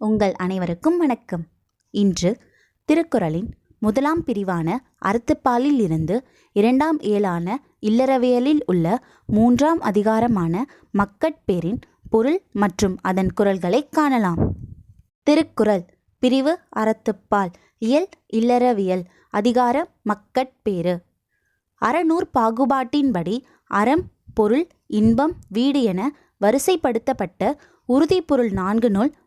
உங்கள் அனைவருக்கும் வணக்கம். இன்று திருக்குறளின் முதலாம் பிரிவான அறத்துப்பாலில் இருந்து இரண்டாம் ஏழான இல்லறவியலில் உள்ள மூன்றாம் அதிகாரமான மக்கட்பேரின் பொருள் மற்றும் அதன் குரல்களை காணலாம். திருக்குறள் பிரிவு அறத்துப்பால் இயல் இல்லறவியல் அதிகார மக்கட்பேறு அறநூற் பாகுபாட்டின்படி அறம் பொருள் இன்பம் வீடு என வரிசைப்படுத்தப்பட்ட உறுதிப்பொருள் நான்கு நூல்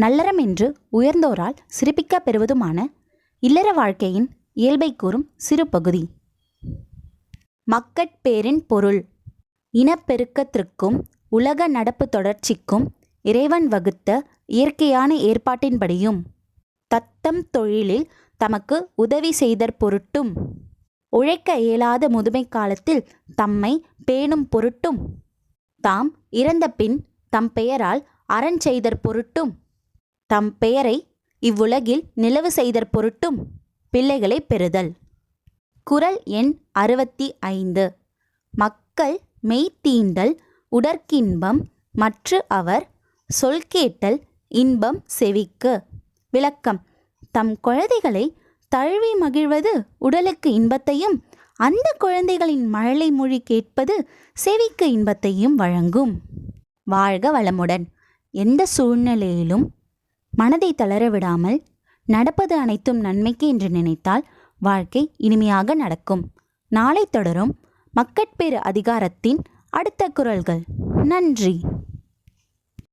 நல்லறம் என்று உயர்ந்தோரால் சிறப்பிக்க பெறுவதுமான இல்லற வாழ்க்கையின் இயல்பை கூறும் சிறு பகுதி. மக்கட்பேரின் பொருள். இனப்பெருக்கத்திற்கும் உலக நடப்பு தொடர்ச்சிக்கும் இறைவன் வகுத்த இயற்கையான ஏற்பாட்டின்படியும் தத்தம் தொழிலில் தமக்கு உதவி செய்தற் பொருட்டும். உழைக்க இயலாத முதுமை காலத்தில் தம்மை பேணும் பொருட்டும். தாம் இறந்த பின் தம் பெயரால் அறஞ் செய்தற் பொருட்டும். தம் பெயரை இவ்வுலகில் நிலவு செய்தற் பொருட்டும் பிள்ளைகளை பெறுதல். குறள் எண் அறுபத்தி ஐந்து. மக்கள் மெய்த்தீண்டல் உடற்கின்பம் மற்று அவர் சொல் கேட்டல் இன்பம் செவிக்கு. விளக்கம். தம் குழந்தைகளை தழுவி மகிழ்வது உடலுக்கு இன்பத்தையும் அந்த குழந்தைகளின் மழலை மொழி கேட்பது செவிக்கு இன்பத்தையும் வழங்கும். வாழ்க வளமுடன். எந்த சூழ்நிலையிலும் மனதை தளர விடாமல் நடப்பது அனைத்தும் நன்மைக்கு என்று நினைத்தால் வாழ்க்கை இனிமையாக நடக்கும். நாளை தொடரும் மக்கட்பேறு அதிகாரத்தின் அடுத்த குரல்கள். நன்றி.